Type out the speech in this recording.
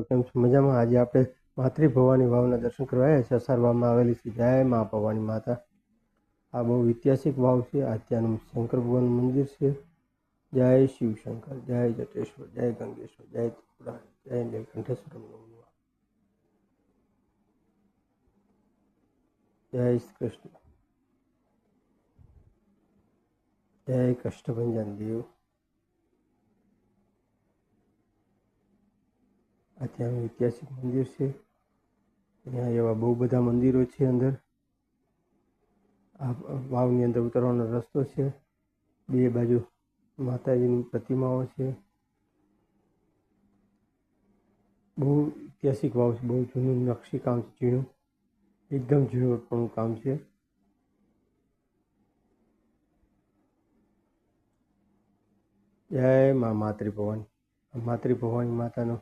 કેમ છો? મજામાં? આજે આપણે માતૃ ભવાની વાવના દર્શન કરવા છે અસારવામાં આવેલી છે જય મા ભવાની માતા. આ બહુ ઐતિહાસિક વાવ છે. આ ત્યાંનું શંકર ભગવાનનું મંદિર છે. જય શિવશંકર જય જટેશ્વર, જય ગંગેશ્વર, જય ત્રિપુરા, જય નીલકંઠેશ્વર. જય શ્રી કૃષ્ણ. જય કષ્ટભંજન દેવ. આ ત્યાંનું ઐતિહાસિક મંદિર છે. ત્યાં એવા બહુ બધા મંદિરો છે અંદર. આ વાવની અંદર ઉતરવાનો રસ્તો છે. બે બાજુ માતાજીની પ્રતિમાઓ છે. બહુ ઐતિહાસિક વાવ છે. બહુ જૂનું નકશીકામ છે, ઝીણું. એકદમ ઝીણું પણ કામ છે. જય મા માતૃ ભવાની આ માતૃ માતાનો